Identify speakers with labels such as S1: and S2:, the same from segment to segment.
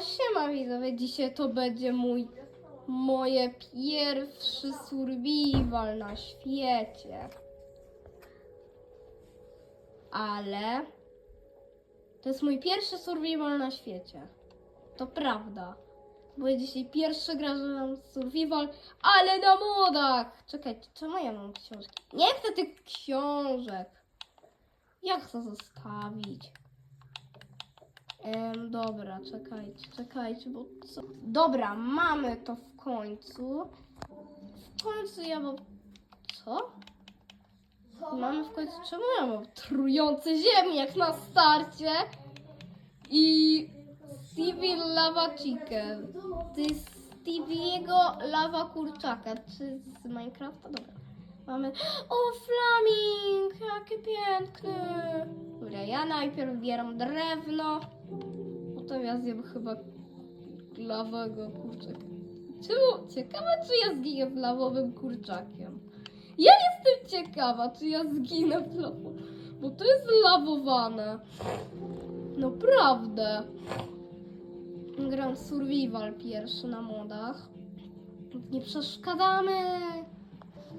S1: siema widzowie, dzisiaj to będzie mój, moje pierwszy survival na świecie. Ale to jest mój pierwszy survival na świecie. To prawda. Bo dzisiaj pierwszy gra, że mam survival, ale na modach! Czekajcie, czemu ja mam książki? Nie chcę tych książek. Ja chcę zostawić. Em, dobra, czekajcie, czekajcie, bo co? Dobra, mamy to w końcu. W końcu ja mam... Co? Mamy w końcu... Czemu ja mam trujący ziemniak na starcie? I... Stevie Lava Chicken. To jest Stevie'ego Lava Kurczaka. Czy z Minecrafta? Dobra. Mamy... O, flaming! Jaki piękny! Dobra, ja najpierw bieram drewno. Potem ja zjem chyba lawowego kurczaka. Czemu? Ciekawa, czy ja zginę z lawowym kurczakiem. Ja jestem ciekawa, czy ja zginę w lawo... Bo to jest lawowane. Naprawdę. Gram survival pierwszy na modach. Nie przeszkadzamy.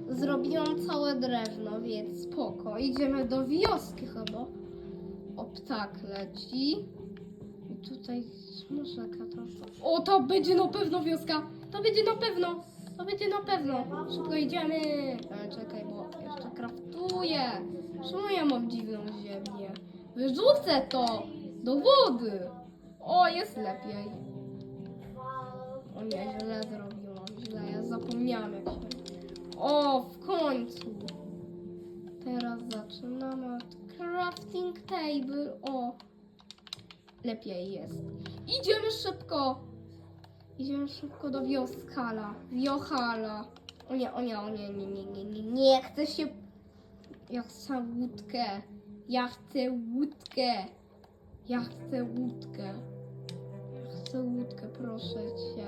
S1: Zrobiłam całe drewno, więc spoko. Idziemy do wioski chyba. O, ptak leci. Tutaj może katastrofa. O, to będzie na pewno wioska. To będzie na pewno. To będzie na pewno. Szybko idziemy. Ale czekaj, bo jeszcze kraftuję. Czemu ja mam dziwną ziemię? Wyrzucę to do wody. O, jest lepiej. O nie, źle zrobiłam. Źle, ja zapomniałam jak się... O, w końcu. Teraz zaczynamy od crafting table. O, lepiej jest. Idziemy szybko. Idziemy szybko do wioskala. Wiohala. O nie, o nie, o nie, nie, nie, nie, nie, nie chcę się... Ja chcę łódkę. Ja chcę łódkę. Ja chcę łódkę. Ja chcę łódkę, proszę cię.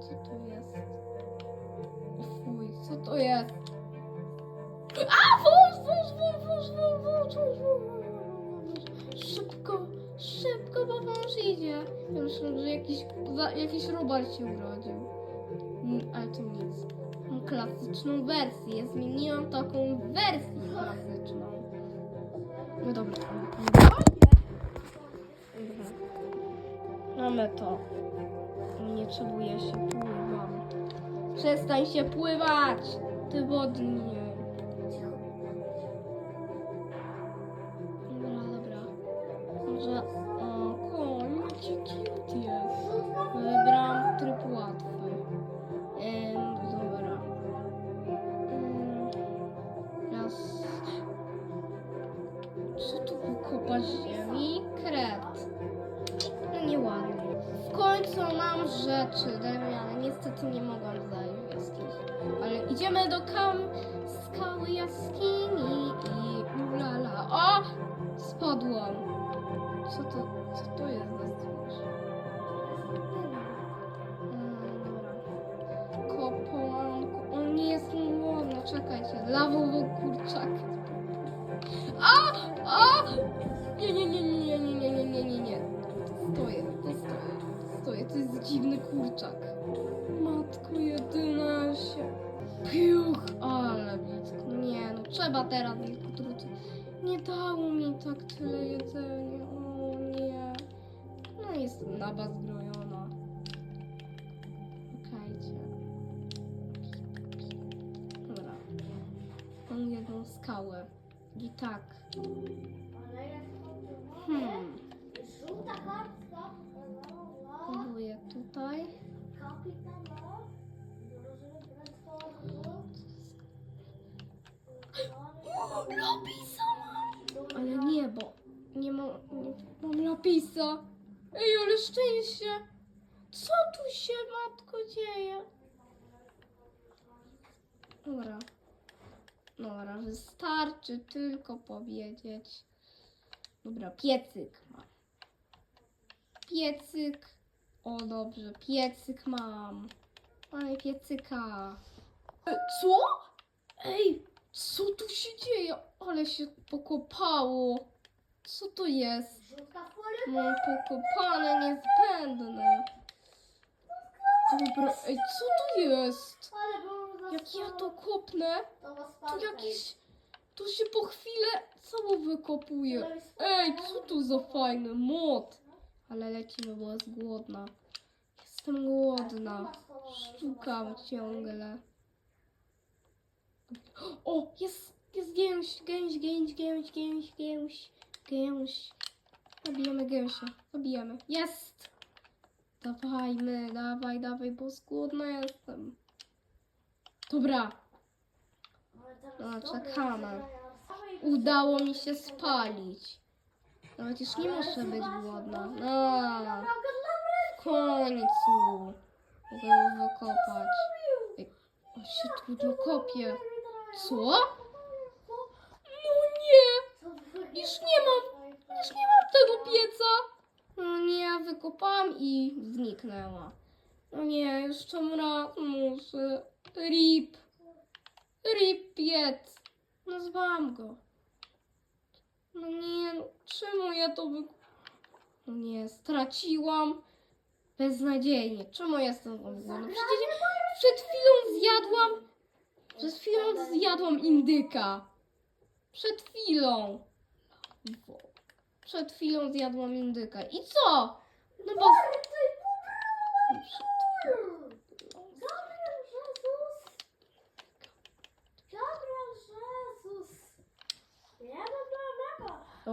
S1: Co to jest? O fuj, co to jest? A, wąż, wąż, wąż, wąż, wąż, wąż, wąż, wąż. Idzie. Ja myślę, że jakiś, jakiś robal się urodził. Mm, Ale to nic. Mam klasyczną wersję. Zmieniłam taką wersję klasyczną. No dobra. Mamy to. Nie czuję się, pływam. Przestań się pływać! Ty wodnie. W końcu mam rzeczy drewniane. Niestety nie mogłam zajść jaskini. Ale idziemy do kam skały jaskini i ulala. O! Spadłam. Co to, co to jest za dobra. Koponku. On nie jest głodny. Czekajcie. Lawowy kurczak. A! A! Nie, nie, nie, nie, nie, nie, nie, nie, Kurczak. Matko jedyna się. Piuch, ale blisko. Nie, no trzeba teraz wilku trucy. Nie dało mi tak tyle jedzenia. O nie. No jestem na was zbrojona. Okejcie. Dobra. Mam jedną skałę. I tak. Lapisa mam! Ale nie, bo nie mam, nie mam lapisa. Ej, ale szczęście! Co tu się, matko, dzieje? Dobra. Dobra, wystarczy tylko powiedzieć. Dobra, piecyk mam. Piecyk. O, dobrze, piecyk mam. Mamy piecyka. E, Co? Ej, co tu się dzieje? Ale się pokopało. Co to jest? Mam pokopane, niezbędne. Dobra, ej, co to jest?
S2: Ale
S1: Jak ja to kopnę,
S2: To
S1: jakiś... To się po chwilę cało wykopuje. Ej, co tu za fajny mod. Ale lecimy, bo jest głodna. Jestem głodna. Szukam ciągle. O, jest, jest gęś, gęś, gęś, gęś, gęś, gęś, gęś. Zabijemy gęsia, zabijemy. Jest! Dawajmy, dawaj, dawaj, bo głodna jestem. Dobra, No, czekamy. udało mi się spalić. Nawet już nie muszę być głodna. No, w końcu mogę ją wykopać. Ej, o się trudno kopie. Co? No nie, już nie mam, już nie mam tego pieca. No nie, wykopałam i zniknęła. No nie, jeszcze raz muszę. Rip. Rip piec. Nazwałam go. No nie, no, czemu ja to wy... No nie, straciłam. Beznadziejnie. Czemu jestem głodna? No przecież przed chwilą zjadłam... Przed chwilą zjadłam indyka. Przed chwilą. Przed chwilą zjadłam indyka. I co? No bo...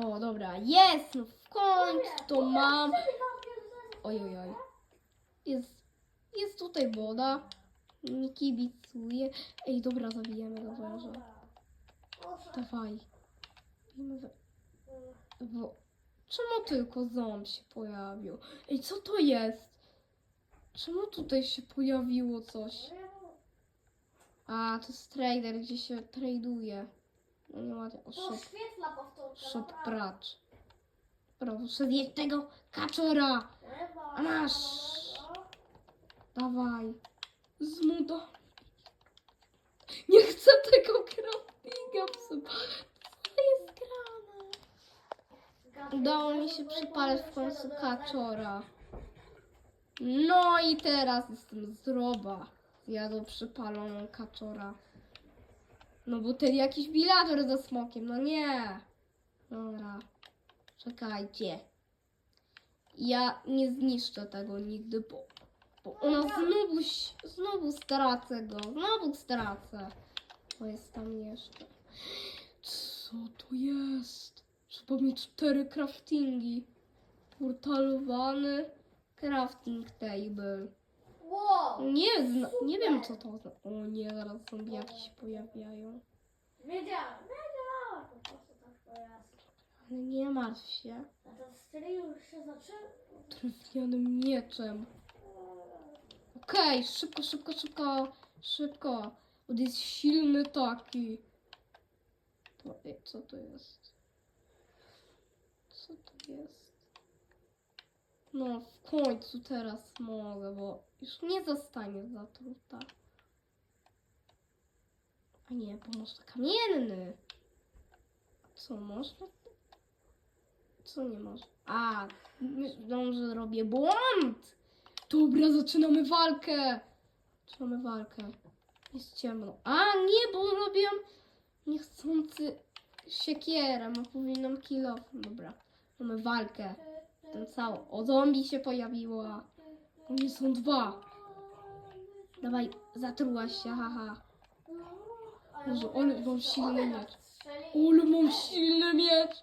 S1: O, dobra, jest! No w końcu to mam. Oj, oj, oj. Jest, jest tutaj woda. Nie kibicuję. Ej, dobra, zabijemy go węża. Dawaj. Wo... Czemu tylko ząb się pojawił? Ej, co to jest? Czemu tutaj się pojawiło coś? A, to jest trader, gdzie się traduje. No nie. O,
S2: To
S1: shop,
S2: świetla powtórka.
S1: pracz. Muszę zjeść tego kaczora. A masz. Dawaj. Zmuda. Nie chcę tego craftinga psu. Co jest grane? Udało mi się przypalać w końcu kaczora. No i teraz jestem zdrowa. Zjadł przypaloną kaczora. No bo ten jakiś bilator ze smokiem, no nie. Dobra. Czekajcie. Ja nie zniszczę tego nigdy, bo, bo ona znowu, znowu stracę go. Znowu stracę. Bo jest tam jeszcze. Co to jest? Trzeba mieć cztery craftingi. Portalowany crafting table. Nie, zna, nie wiem co to za... O nie, zaraz zombiaki się pojawiają.
S2: Wiedziałam, wiedziałam po prostu tak to jest.
S1: Ale nie martw się.
S2: A ten stream już się zaczął.
S1: Drewnianym mieczem. Okej, szybko, szybko, szybko, szybko. On jest silny taki. To, ej, co to jest? Co to jest? No, w końcu teraz mogę, bo już nie zostanie zatruta. A nie, bo można kamienny. Co można? Co nie można? A, że robię błąd. Dobra, zaczynamy walkę. Zaczynamy walkę. Jest ciemno. A, nie, bo robiłam niechcący siekierę, a powinnam kill off. Dobra, mamy walkę. Ten cały. O, zombie się pojawiła. O, nie są dwa. Dawaj, zatrułaś się, haha. Jezu, ale mam silny miecz. Ale mam silny miecz.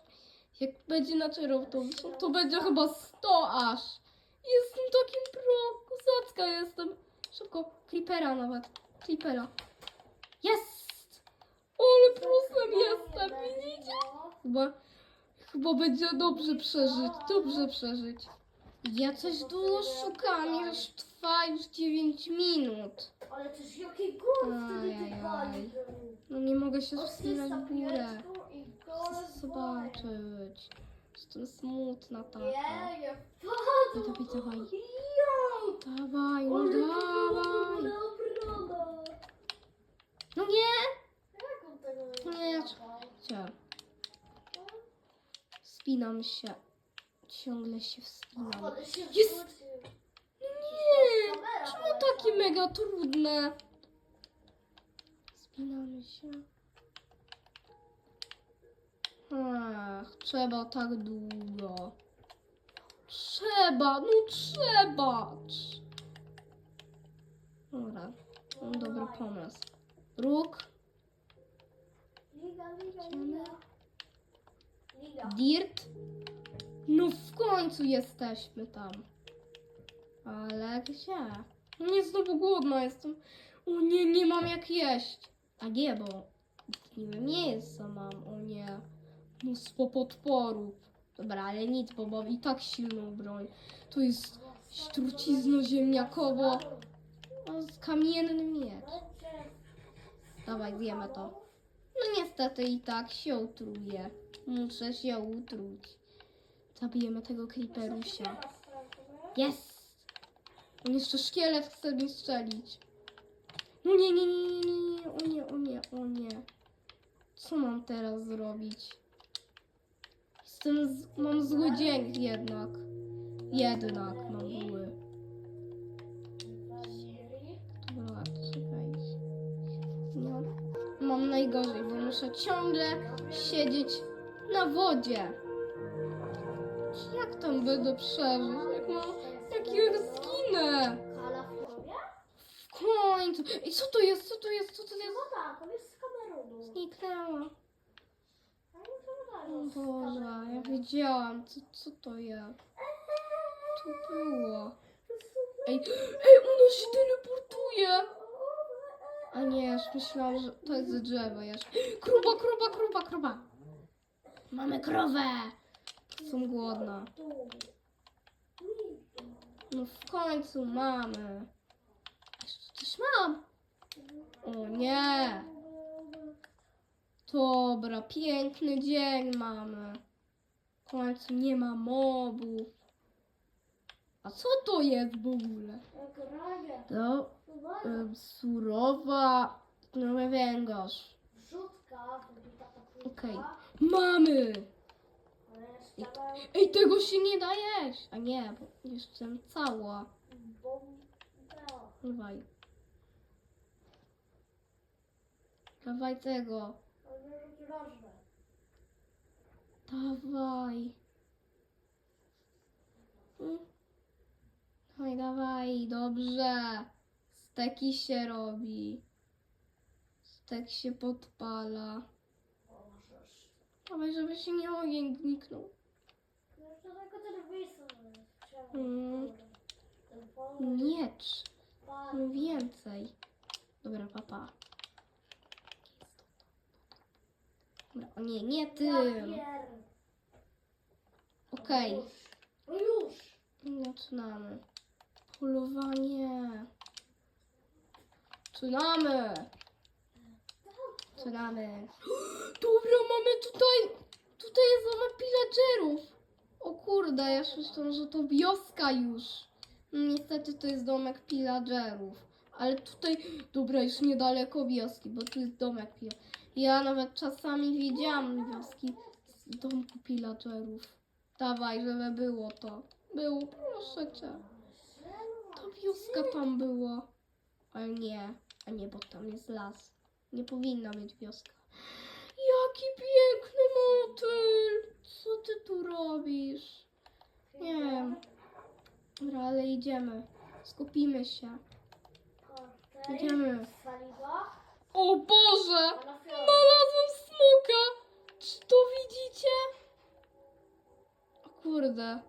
S1: Jak będzie na to, to będzie chyba 100 aż. Jestem takim pro. Kozacka jestem. Szybko. Creepera nawet. Creepera. Jest! Ale plusem jestem, widzicie? Chyba, chyba będzie dobrze przeżyć. Dobrze przeżyć. Ja coś długo szukam, już trwa już 9 minut.
S2: Ale też jaki gór wtedy
S1: Ajajaj. No nie mogę się wspinać w górę. Chcę zobaczyć. Jestem smutna taka.
S2: Nie, nie
S1: No to dawaj. Dawaj, no
S2: Ale to było
S1: dawaj.
S2: dobra.
S1: No nie!
S2: Jak on tego
S1: Nie,
S2: zrobił?
S1: Gdzie? Spinam Wspinam się. Ciągle się wspinam. Jest!
S2: wrócił.
S1: Nie! Czemu takie mega trudne? Wspinamy się. Ach, trzeba tak długo. Trzeba, no trzeba. Trz- Dobra, mam dobry pomysł. Róg, Idziemy. Dirt. No w końcu jesteśmy tam. Ale gdzie? No nie, znowu głodna jestem. O nie, nie mam jak jeść. A nie, bo nie co mam. O nie. Mnóstwo podporów. Dobra, ale nic, bo mam i tak silną broń. To jest trucizno ziemniakowo. Z kamienny miecz. Dawaj, zjemy to. No niestety i tak się utruje. Muszę się utruć. Zabijemy tego creeperusia. Jest! On jeszcze szkielet chce mi strzelić. No nie, nie, nie, nie, nie, o nie, o nie, o nie. Co mam teraz zrobić? Jestem z... mam zły dzień jednak. Jednak mam zły. Dobra, czekaj. Mam najgorzej, bo muszę ciągle siedzieć na wodzie. Jak tam będę przeżyć? Jak mam... Jak ja zginę?
S2: W
S1: końcu. I co to jest? Co to jest? Co to jest?
S2: Tak, on jest z Kamerunu.
S1: Zniknęła.
S2: To
S1: O Boże, ja wiedziałam, co, co to jest. To było.
S2: To.
S1: Ej, ej, ona się teleportuje! A nie, już myślałam, że to jest drzewo jeszcze. Kruba, kruba, kruba, kruba. Mamy krowę. Są głodna. No w końcu mamy. Jeszcze coś mam. O nie. Dobra, piękny dzień mamy. W końcu nie ma mobów. A co to jest w ogóle? To em, surowa no węgorz. Okej. Mamy! Ej, tego się nie da jeść! A nie, bo jestem cała. Dawaj. Dawaj tego. Dawaj. Mm. Dawaj, dawaj, dobrze. Steki się robi. Stek się podpala. Dawaj, żeby się nie ogień zniknął.
S2: No to tylko ten.
S1: Mm.
S2: Pomysł.
S1: Miecz. No więcej. Dobra, papa. Dobra, o nie, nie tym. Okej,
S2: Już. No już.
S1: zaczynamy. Polowanie. Zaczynamy. Dobra, mamy tutaj, tutaj jest zamek pillagerów. O kurde, ja myślałam, że to wioska już. No, Niestety to jest domek pillagerów. Ale tutaj, dobra, już niedaleko wioski, bo tu jest domek pillagerów. Ja nawet czasami widziałam wioski z domku pillagerów. Dawaj, żeby było to. Było, proszę cię. Ta wioska tam była. Ale nie, a nie, bo tam jest las. Nie powinna być wioska. Jaki piękny motyl! Co ty tu robisz? Nie wiem. Dobra, ale idziemy. Skupimy się. Idziemy. O Boże! Znalazłem smoka! Czy to widzicie? O kurde.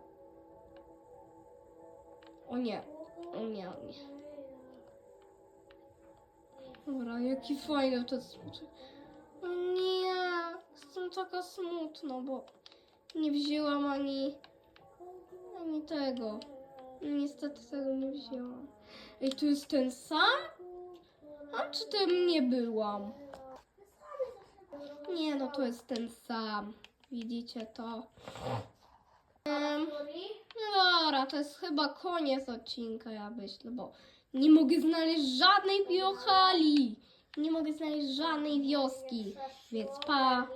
S1: O nie, o nie, o nie. Dobra, jaki fajny to smoczek. O nie, jestem taka smutna, bo nie wzięłam ani, ani tego. Niestety tego nie wzięłam. Ej, tu jest ten sam? A czy tam nie byłam? Nie, no to jest ten sam. Widzicie to? No dobra, to jest chyba koniec odcinka, ja myślę, bo nie mogę znaleźć żadnej biohali. Nie mogę znaleźć żadnej wioski. Więc pa.